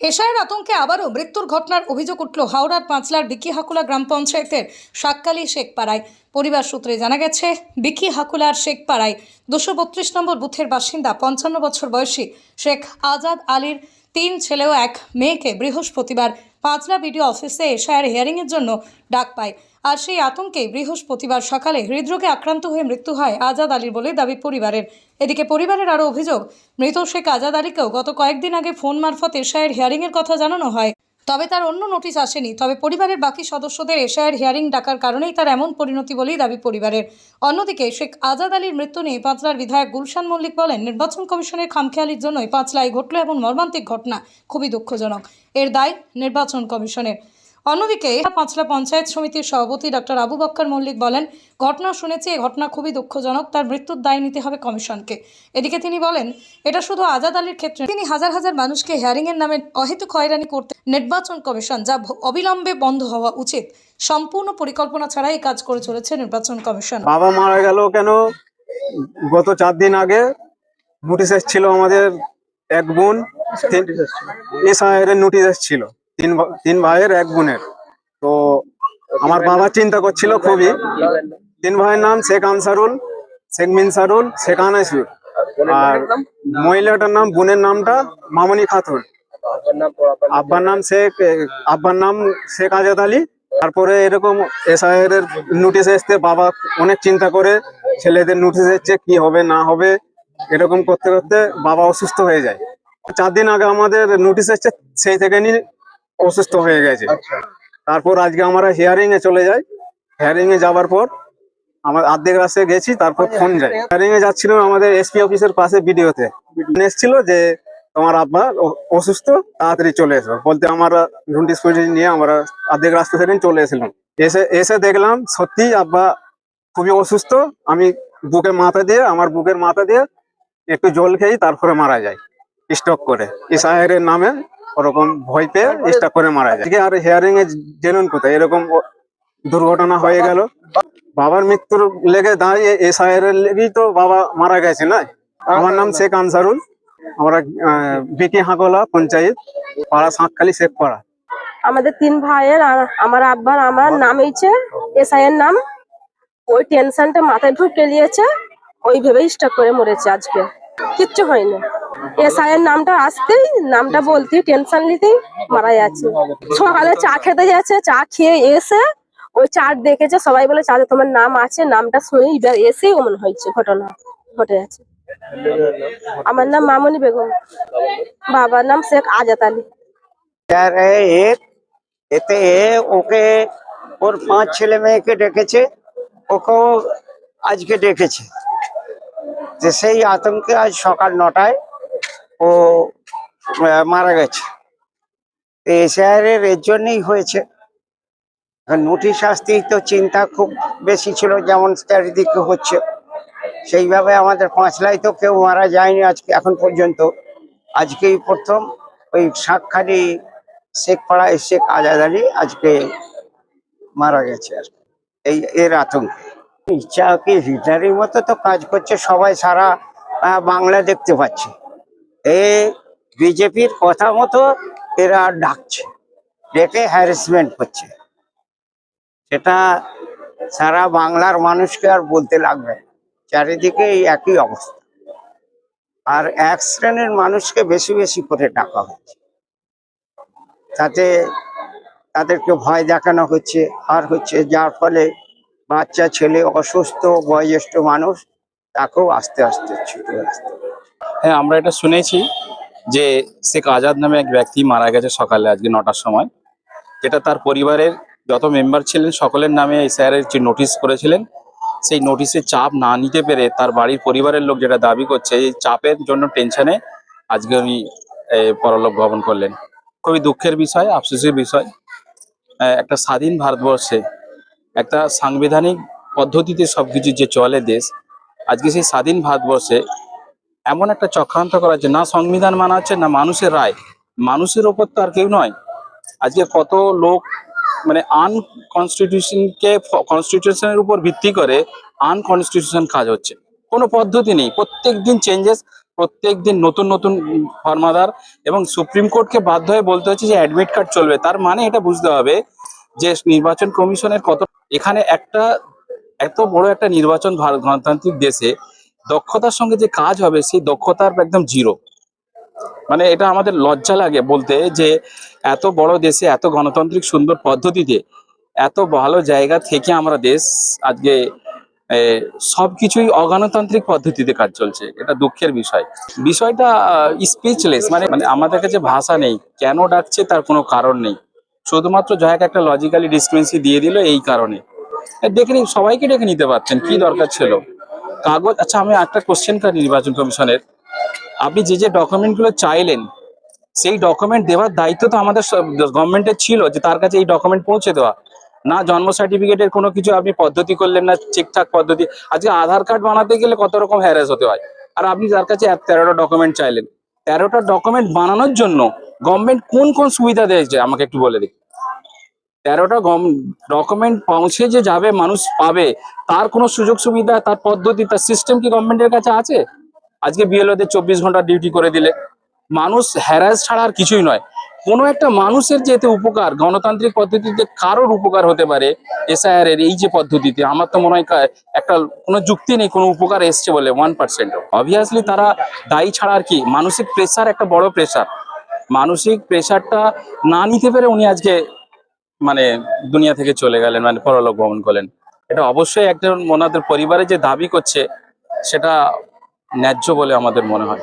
এশায়ের আতঙ্কে আবারও মৃত্যুর ঘটনার অভিযোগ উঠল হাওড়ার পাঁচলার বিকি হাকুলা গ্রাম পঞ্চায়েতের শাককালী শেখপাড়ায়। পরিবার সূত্রে জানা গেছে বিকি হাকুলার শেখপাড়ায় দুশো বত্রিশ নম্বর বুথের বাসিন্দা, পঞ্চান্ন বছর বয়সী শেখ আজাদ আলীর তিন ছেলে ও এক মেয়েকে বৃহস্পতিবার পাঁচরা বিডিও অফিসে এশায়ার হিয়ারিংয়ের জন্য ডাক পায়। আর সেই আতঙ্কে বৃহস্পতিবার সকালে হৃদরোগে আক্রান্ত হয়ে মৃত্যু হয় আজাদ আলীর বলে দাবি পরিবারের। এদিকে পরিবারের আরও অভিযোগ, মৃত শেখ আজাদ আলীকেও গত কয়েকদিন আগে ফোন মারফত এশায়ের হিয়ারিংয়ের কথা জানানো হয়। তবে তার অন্য নোটিশ আসেনি। তবে পরিবারের বাকি সদস্যদের এশায়ের হিয়ারিং ডাকার কারণেই তার এমন পরিণতি বলেই দাবি পরিবারের। অন্যদিকে শেখ আজাদ আলীর মৃত্যু নিয়ে পাঁচলার বিধায়ক গুলশান মল্লিক বলেন, নির্বাচন কমিশনের খামখেয়ালির জন্যই পাঁচলায় ঘটল এমন মর্মান্তিক ঘটনা, খুবই দুঃখজনক। এর দায় নির্বাচন কমিশনের। অন্যদিকে পাঁচলা পঞ্চায়েত সমিতির সভাপতি ডক্টর আবু বক্কর মল্লিক বলেন, ঘটনা শুনেছি এই ঘটনা খুবই দুঃখজনক, তার মৃত্যুর দায় নিতে হবে কমিশনকে। এদিকে তিনি বলেন, এটা শুধু আজাদ আলীর ক্ষেত্রে, তিনি হাজার হাজার মানুষকে হেয়ারিংয়ের নামে অহেতুক হয়রানি করতে নির্বাচন কমিশন যা অবিলম্বে বন্ধ হওয়া উচিত, সম্পূর্ণ পরিকল্পনা ছাড়াই কাজ করে চলেছে নির্বাচন কমিশন। বাবা মারা গেল কেন? গত চার দিন আগে নোটিশ এসেছিল আমাদের এক বোন এসআইয়ের নোটিশ এসেছিল। তিন তিন ভাইয়ের এক বোনের। তো আমার বাবা চিন্তা করছিল খুবই। তিন ভাইয়ের নাম শেখ আনসারুল, শেখ মিনসারুল, শেখ আনাসুর আর মহিলাটার নাম, বোনের নামটা মামনি খাতুন। আব্বার নাম শেখ আব্বার নাম শেখ আজাদ আলী। তারপরে এরকম এসআইয়ের নোটিশ এসতে বাবা অনেক চিন্তা করে ছেলেদের নোটিশ এসছে, কি হবে, না হবে, এরকম করতে করতে বাবা অসুস্থ হয়ে যায়। চার দিন আগে আমাদের নোটিশ এসছে, সেই থেকে নি অসুস্থ হয়ে গেছে। তারপর আজকে আমরা হিয়ারিং এ চলে যাই। হিয়ারিং এ যাওয়ার পর আমার অর্ধেক রাস্তায় গেছি, তারপর ফোন যাই। হিয়ারিং এ যাচ্ছিলাম আমাদের এসপি অফিসের পাশে ভিডিওতে এসেছিল যে তোমার আব্বা অসুস্থ, তাড়াতাড়ি চলে এসো। বলতে আমরা ফোটিশ নিয়ে আমরা অর্ধেক রাস্তা থেকে চলে এসেছিলাম। এসে এসে দেখলাম সত্যি আব্বা খুবই অসুস্থ। আমি বুকে মাথা দিয়ে, আমার বুকের মাথা দিয়ে একটু জল খেয়ে তারপরে মারা যায়। স্টক করে। ইসাহের নামে ওরকম ভয় পেয়ে স্টক করে মারা যায়। আর হেয়ারিং এ জেনুন কোথায়? এরকম দুর্ঘটনা হয়ে গেল। বাবার মৃত্যুর লেগে দাঁড়িয়ে এসআইয়ের লেগেই তো বাবা মারা গেছে না? আমার নাম শেখ আনসারুল। আমরা আহ, বিকি হাঁকলা পঞ্চায়েত পাড়া সাঁকখালি শেখ পাড়া। আমাদের তিন ভাইয়ের আর আমার আব্বার আমার নাম হয়েছে এসআই এর নাম। ওই টেনশনটা মাথায় ঢুকে নিয়েছে ওই ভেবেই স্টক করে মরেছে আজকে। কিচ্ছু হয়নি। এসআই এর নামটা আসতেই, নামটা বলতে টেনশন নিতেই মারা যাচ্ছে। সকালে চা খেতে যাচ্ছে, চা খেয়ে এসে ওই চার দেখেছে, সবাই বলে চাঁদে তোমার নাম আছে, নামটা শুনে এবার এসেই অমন হয়েছে ঘটনা, ঘটে যাচ্ছে। আমার নাম মামনি বেগম, বাবার নাম শেখ আজাদ আলী। এতে ওকে ওর পাঁচ ছেলে মেয়েকে ডেকেছে, ওকেও আজকে ডেকেছে। যে সেই আতঙ্কে আজ সকাল নটায় ও মারা গেছে। এসআইআর এর জন্যই হয়েছে। নোটিশ আসতেই তো চিন্তা খুব বেশি ছিল যেমন চারিদিকে হচ্ছে। সেইভাবে আমাদের পাঁচলাই তো কেউ মারা যায়নি আজকে, এখন পর্যন্ত। আজকেই প্রথম ওই শাকখালি শেখ পাড়ায় শেখ আজাদ আলী আজকে মারা গেছে আর। এই এর আতঙ্কে। ইচ্ছা কি হিটারের মতো তো কাজ করছে, সবাই সারা বাংলা দেখতে পাচ্ছে। এ বিজেপির কথা মতো এরা ডাকছে, ডেকে হ্যারাসমেন্ট করছে সেটা সারা বাংলার মানুষকে আর বলতে লাগবে। চারিদিকে এই একই অবস্থা আর এক শ্রেণির মানুষকে বেশি বেশি করে ডাকা হচ্ছে তাতে তাদেরকে ভয় দেখানো হচ্ছে আর হচ্ছে যার ফলে বাচ্চা, ছেলে, অসুস্থ, বয়োজ্যেষ্ঠ মানুষ তাকেও আস্তে আস্তে ছুটে আসতে। হ্যাঁ আমরা এটা শুনেছি যে শেখ আজাদ নামে এক ব্যক্তি মারা গেছে সকালে আজকে নটার সময়। যেটা তার পরিবারের যত মেম্বার ছিলেন, সকলের নামে এই স্যারের যে নোটিশ করেছিলেন, সেই নোটিশের চাপ না নিতে পেরে তার বাড়ির পরিবারের লোক যেটা দাবি করছে, এই চাপের জন্য টেনশনে আজকে উনি পরলোক ভবন করলেন। খুবই দুঃখের বিষয়, আফসোসের বিষয়। একটা স্বাধীন ভারতবর্ষে একটা সাংবিধানিক পদ্ধতিতে সবকিছু যে চলে দেশ, আজকে সেই স্বাধীন ভারতবর্ষে এমন একটা চক্রান্ত করা হচ্ছে না সংবিধান মানা হচ্ছে না মানুষের রায়। মানুষের ওপর তো আর কেউ নয়। আজকে কত লোক মানে আনকনস্টিটিউশনকে কনস্টিটিউশনের উপর ভিত্তি করে আনকনস্টিটিউশন কাজ হচ্ছে। কোনো পদ্ধতি নেই। প্রত্যেক দিন চেঞ্জেস প্রত্যেক দিন নতুন নতুন ফর্মাদার এবং সুপ্রিম কোর্টকে বাধ্য হয়ে বলতে হচ্ছে যে অ্যাডমিট কার্ড চলবে। তার মানে এটা বুঝতে হবে যে নির্বাচন কমিশনের কত, এখানে একটা এত বড় একটা নির্বাচন গণতান্ত্রিক দেশে দক্ষতার সঙ্গে যে কাজ হবে, সেই দক্ষতার একদম জিরো মানে এটা আমাদের লজ্জা লাগে বলতে যে, এত বড় দেশে, এত গণতান্ত্রিক সুন্দর পদ্ধতিতে, এত ভালো জায়গা থেকে আমরা দেশ আজকে সব কিছুই অগণতান্ত্রিক পদ্ধতিতে কাজ চলছে। এটা দুঃখের বিষয়। বিষয়টা স্পিচলেস মানে মানে আমাদের কাছে ভাষা নেই। কেন ডাকছে তার কোনো কারণ নেই। শুধুমাত্র জয়াকে একটা লজিক্যালি ডিসক্রিমেন্সি দিয়ে দিল এই কারণে। দেখে নিন, সবাইকে ডেকে নিতে পারতেন। কি দরকার ছিল? কাগজ আচ্ছা আমি একটা কোশ্চেন করি নির্বাচন কমিশনের। আপনি যে যে ডকুমেন্টগুলো চাইলেন, সেই ডকুমেন্ট দেওয়ার দায়িত্ব তো আমাদের গভর্নমেন্টের ছিল যে তার কাছে এই ডকুমেন্ট পৌঁছে দেওয়া। না জন্ম সার্টিফিকেটের কোনো কিছু আপনি পদ্ধতি করলেন না, ঠিকঠাক পদ্ধতি। আজকে আধার কার্ড বানাতে গেলে কত রকম হ্যারাস হতে হয়? আর আপনি তার কাছে তেরোটা ডকুমেন্ট চাইলেন, তেরোটা ডকুমেন্ট বানানোর জন্য গভর্নমেন্ট কোন কোন সুবিধা দিয়েছে? আমাকে একটু বলে দিন। তেরোটা ডকুমেন্ট পৌঁছে যে যাবে, মানুষ পাবে, তার কোনো সুযোগ সুবিধা, তার পদ্ধতি, তার সিস্টেম কি গভর্নমেন্টের কাছে আছে? আজকে বিএলওদের চব্বিশ ঘণ্টা ডিউটি করে দিলে। মানুষ হ্যারাস ছাড়া আর কিছুই নয়। কোনো একটা মানুষের যে এতে উপকার, গণতান্ত্রিক পদ্ধতিতে কারোর উপকার হতে পারে এসআইআর এর এই যে পদ্ধতিতে, আমার তো মনে হয় একটা কোনো যুক্তি নেই, কোনো উপকার এসছে বলে ওয়ান পার্সেন্ট অবভিয়াসলি তারা দায়ী ছাড়া আর কি, মানসিক প্রেশার একটা বড় প্রেশার মানসিক প্রেশারটা না নিতে পেরে উনি আজকে মানে দুনিয়া থেকে চলে গেলেন মানে পরলোক গমন করলেন। এটা অবশ্যই একজন ওনাদের পরিবারে যে দাবি করছে, সেটা ন্যায্য বলে আমাদের মনে হয়।